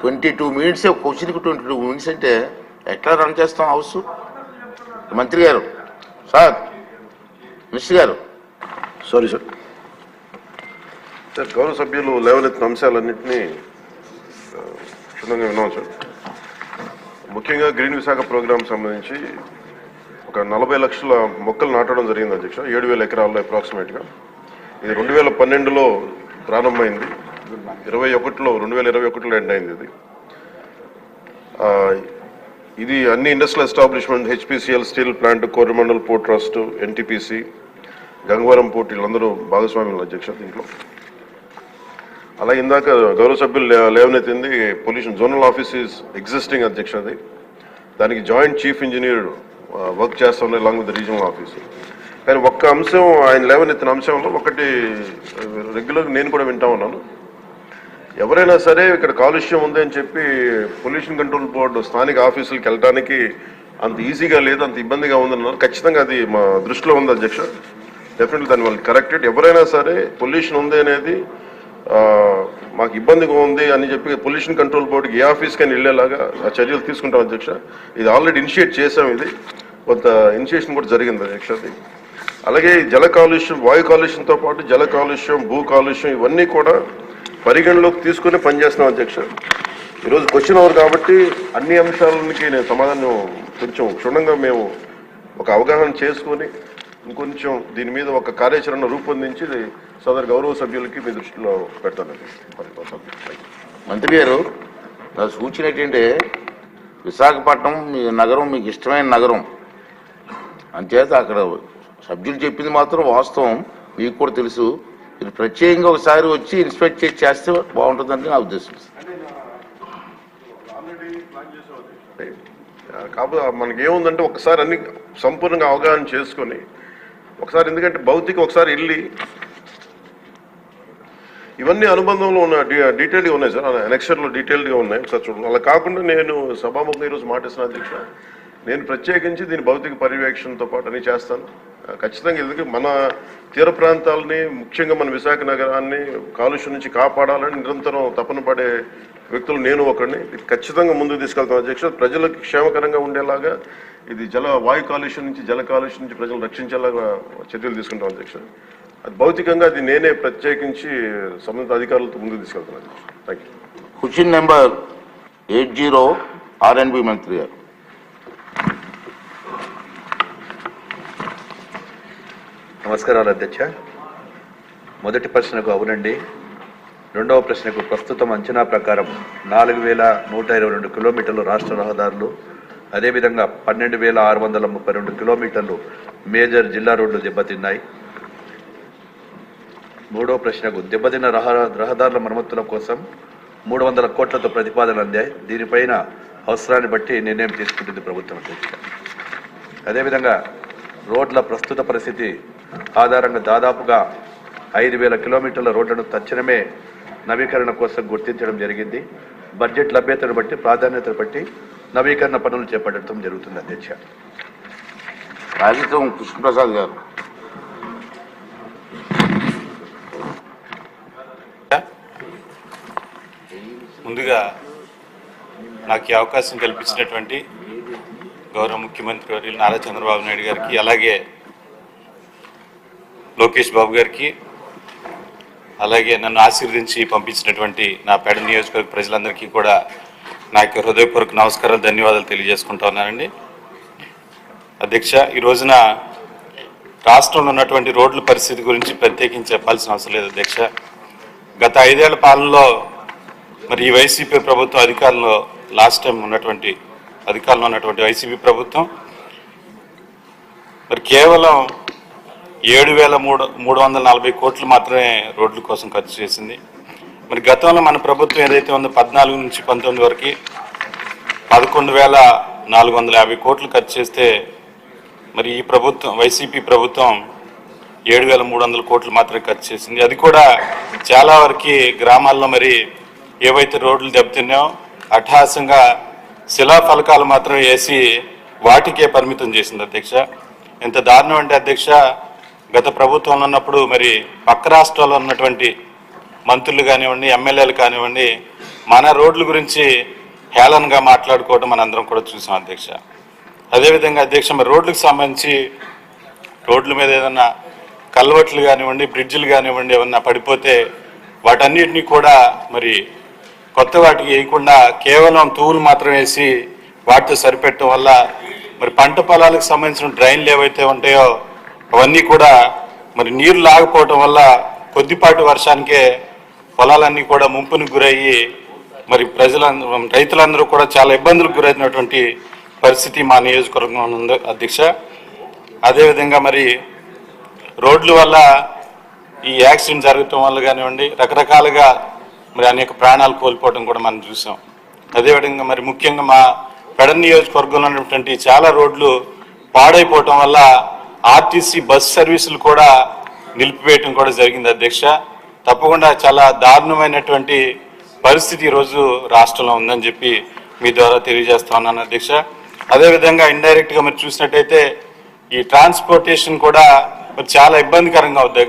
Twenty two minutes క్వశ్చన్కి twenty two minutes అంటే ఎట్లా రన్ చేస్తాం హౌస్ మంత్రి గారు సార్ మినిస్టర్ గారు. సారీ సార్ సార్ గౌరవ సభ్యులు లేవలెత్తిన అంశాలన్నింటినీ క్షుణ్ణంగా విన్నాం సార్ ముఖ్యంగా గ్రీన్ విశాఖ ప్రోగ్రాం సంబంధించి ఒక నలభై లక్షల మొక్కలు నాటడం జరిగింది అధ్యక్ష. ఏడు వేల ఎకరాల్లో అప్రాక్సిమేట్గా ఇది రెండు వేల పన్నెండులో ప్రారంభమైంది. ఇరవై ఒకటిలో రెండు వేల ఇరవై ఒకటిలో ఎండ్ అయింది ఇది. ఇది అన్ని industrial establishment HPCL steel plant Coromandel port trust NTPC Gangavaram port వీళ్ళందరూ భాగస్వామ్యులు అధ్యక్ష దీంట్లో. అలా ఇందాక గౌరవ సభ్యులు లేవనెత్తింది pollution zonal office is existing అధ్యక్ష అది. దానికి జాయింట్ చీఫ్ ఇంజనీర్ వర్క్ చేస్తాం ఉన్నాయి లాంగ్ విత్ రీజనల్ ఆఫీస్ కానీ ఒక్క అంశం ఆయన లేవనెత్తిన అంశంలో ఒకటి రెగ్యులర్గా నేను కూడా వింటా ఉన్నాను. ఎవరైనా సరే ఇక్కడ కాలుష్యం ఉంది అని చెప్పి పొల్యూషన్ కంట్రోల్ బోర్డు స్థానిక ఆఫీసులకు వెళ్ళడానికి అంత ఈజీగా లేదు అంత ఇబ్బందిగా ఉందన్నారు ఖచ్చితంగా అది మా దృష్టిలో ఉంది అధ్యక్ష. డెఫినెట్లీ దాని వాళ్ళు కరెక్టెడ్ ఎవరైనా సరే పొల్యూషన్ ఉంది అనేది మాకు ఇబ్బందిగా ఉంది అని చెప్పి పొల్యూషన్ కంట్రోల్ బోర్డుకి ఏ ఆఫీస్కైనా వెళ్ళేలాగా ఆ చర్యలు తీసుకుంటాం అధ్యక్ష. ఇది ఆల్రెడీ ఇనిషియేట్ చేసాం ఇది. కొంత ఇనిషియేషన్ కూడా జరిగింది అధ్యక్ష అది. అలాగే జల కాలుష్యం వాయు కాలుష్యంతో పాటు జల కాలుష్యం భూ కాలుష్యం ఇవన్నీ కూడా పరిగణలోకి తీసుకుని పనిచేస్తున్నాం అధ్యక్ష. ఈరోజు క్వశ్చన్ అవర్ కాబట్టి అన్ని అంశాలకి నేను సమాధానం కొంచెం క్షుణ్ణంగా మేము ఒక అవగాహన చేసుకొని ఇంకొంచెం దీని మీద ఒక కార్యాచరణ రూపొందించి సదరు గౌరవ సభ్యులకి మీ దృష్టిలో పెడతానండి మంత్రి గారు నా సూచన ఏంటంటే విశాఖపట్నం మీ నగరం మీకు ఇష్టమైన నగరం. అంచేత అక్కడ సభ్యులు చెప్పింది మాత్రం వాస్తవం మీకు కూడా తెలుసు. మీరు ప్రత్యేకంగా ఒకసారి వచ్చి ఇన్స్పెక్ట్ చేసి చేస్తే బాగుంటుందని నా ఉద్దేశం. కాకపోతే మనకి ఏముందంటే ఒకసారి అన్ని సంపూర్ణంగా అవగాహన చేసుకొని ఒకసారి ఎందుకంటే భౌతిక ఒకసారి వెళ్ళి ఇవన్నీ అనుబంధంలో ఉన్న డీటెయిల్గా ఉన్నాయి సార్. అనెక్షన్లో డీటెయిల్డ్గా ఉన్నాయి. ఒకసారి చూడండి. అలా కాకుండా నేను సభాముఖంగా ఈరోజు మాటిస్తున్న అధ్యక్ష నేను ప్రత్యేకించి దీని భౌతిక పర్యవేక్షణతో పాటు అని చేస్తాను. ఖచ్చితంగా ఎందుకు మన తీర ప్రాంతాలని ముఖ్యంగా మన విశాఖ నగరాన్ని కాలుష్యం నుంచి కాపాడాలని నిరంతరం తపన పడే వ్యక్తులు నేను ఒకడిని. ఇది ఖచ్చితంగా ముందుకు తీసుకెళ్తాను అధ్యక్ష ప్రజలకు క్షేమకరంగా ఉండేలాగా ఇది జల వాయు కాలుష్యం నుంచి జల కాలుష్యం నుంచి ప్రజలు రక్షించేలాగా చర్యలు తీసుకుంటాం అధ్యక్ష. అది భౌతికంగా అది నేనే ప్రత్యేకించి సంబంధిత అధికారులతో ముందుకు తీసుకెళ్తాను అధ్యక్ష. Thank you question number eight zero RNB మంత్రి గారు. నమస్కారాలు అధ్యక్ష. మొదటి ప్రశ్నకు అవునండి. రెండవ ప్రశ్నకు ప్రస్తుతం అంచనా ప్రకారం నాలుగు వేల నూట ఇరవై రెండు కిలోమీటర్లు రాష్ట్ర రహదారులు అదేవిధంగా పన్నెండు వేల ఆరు వందల ముప్పై రెండు కిలోమీటర్లు మేజర్ జిల్లా రోడ్లు దెబ్బతిన్నాయి. మూడవ ప్రశ్నకు దెబ్బతిన్న రహ రహదారుల మరమ్మతుల కోసం మూడు వందల కోట్లతో ప్రతిపాదనలు అందాయి. దీనిపైన అవసరాన్ని బట్టి నిర్ణయం తీసుకుంటుంది ప్రభుత్వం అధ్యక్ష. అదేవిధంగా రోడ్ల ప్రస్తుత పరిస్థితి ఆధారంగా దాదాపుగా ఐదు వేల కిలోమీటర్ల రోడ్లను తక్షణమే నవీకరణ కోసం గుర్తించడం జరిగింది. బడ్జెట్ లభ్యతను బట్టి ప్రాధాన్యతను బట్టి నవీకరణ పనులు చేపట్టడం జరుగుతుంది అధ్యక్ష. కృష్ణప్రసాద్ గారు. ముందుగా నాకు ఈ అవకాశం కల్పించినటువంటి గౌరవ ముఖ్యమంత్రి వర్యులు నారా చంద్రబాబు నాయుడు గారికి అలాగే లోకేష్ బాబు గారికి అలాగే నన్ను ఆశీర్వదించి పంపించినటువంటి నా పేడ నియోజకవర్గ ప్రజలందరికీ కూడా నా యొక్క హృదయపూర్వక నమస్కారాలు ధన్యవాదాలు తెలియజేసుకుంటా ఉన్నానండి. అధ్యక్ష ఈ రోజున రాష్ట్రంలో ఉన్నటువంటి రోడ్ల పరిస్థితి గురించి ప్రత్యేకించి చెప్పాల్సిన అవసరం లేదు అధ్యక్ష. గత ఐదేళ్ళ పాలనలో మరి ఈ వైసీపీ ప్రభుత్వం అధికారంలో లాస్ట్ టైం ఉన్నటువంటి అధికారంలో ఉన్నటువంటి వైసీపీ ప్రభుత్వం మరి కేవలం ఏడు వేల మూడు మూడు వందల నలభై కోట్లు మాత్రమే రోడ్ల కోసం ఖర్చు చేసింది. మరి గతంలో మన ప్రభుత్వం ఏదైతే ఉందో పద్నాలుగు నుంచి పంతొమ్మిది వరకు పదకొండు వేల నాలుగు వందల యాభై కోట్లు ఖర్చు చేస్తే మరి ఈ ప్రభుత్వం వైసీపీ ప్రభుత్వం ఏడు వేల మూడు వందల కోట్లు మాత్రమే ఖర్చు చేసింది. అది కూడా చాలా వరకు గ్రామాల్లో మరి ఏవైతే రోడ్లు దెబ్బతిన్నాయో అట్టహాసంగా శిలా ఫలకాలు మాత్రం వేసి వాటికే పరిమితం చేసింది అధ్యక్ష. ఎంత దారుణం అంటే అధ్యక్ష గత ప్రభుత్వంలో ఉన్నప్పుడు మరి పక్క రాష్ట్రాల్లో ఉన్నటువంటి మంత్రులు కానివ్వండి ఎమ్మెల్యేలు కానివ్వండి మన రోడ్ల గురించి హేళనగా మాట్లాడుకోవడం మనందరం కూడా చూసాం అధ్యక్ష. అదేవిధంగా అధ్యక్ష మరి రోడ్లకు సంబంధించి రోడ్ల మీద ఏదైనా కల్వట్లు కానివ్వండి బ్రిడ్జిలు కానివ్వండి ఏమన్నా పడిపోతే వాటన్నిటినీ కూడా మరి కొత్త వాటికి వేయకుండా కేవలం తూవులు మాత్రం వేసి వాటితో సరిపెట్టడం వల్ల మరి పంట పొలాలకు సంబంధించిన డ్రైన్లు ఏవైతే ఉంటాయో అవన్నీ కూడా మరి నీరు లాగపోవటం వల్ల కొద్దిపాటి వర్షానికే పొలాలన్నీ కూడా ముంపునికి గురయ్యి మరి ప్రజలందరూ రైతులందరూ కూడా చాలా ఇబ్బందులకు గురైనటువంటి పరిస్థితి మా నియోజకవర్గంలో ఉంది అధ్యక్ష. అదేవిధంగా మరి రోడ్ల వల్ల ఈ యాక్సిడెంట్ జరగటం వల్ల కానివ్వండి రకరకాలుగా మరి అనేక ప్రాణాలు కోల్పోవడం కూడా మనం చూసాం. అదేవిధంగా మరి ముఖ్యంగా మా పెడ నియోజకవర్గంలో ఉన్నటువంటి చాలా రోడ్లు పాడైపోవటం వల్ల ఆర్టీసీ బస్ సర్వీసులు కూడా నిలిపివేయటం కూడా జరిగింది అధ్యక్ష. తప్పకుండా చాలా దారుణమైనటువంటి పరిస్థితి ఈరోజు రాష్ట్రంలో ఉందని చెప్పి మీ ద్వారా తెలియజేస్తా ఉన్నాను అధ్యక్ష. అదేవిధంగా ఇండైరెక్ట్గా మీరు చూసినట్టయితే ఈ ట్రాన్స్పోర్టేషన్ కూడా మరి చాలా ఇబ్బందికరంగా అవుతుంది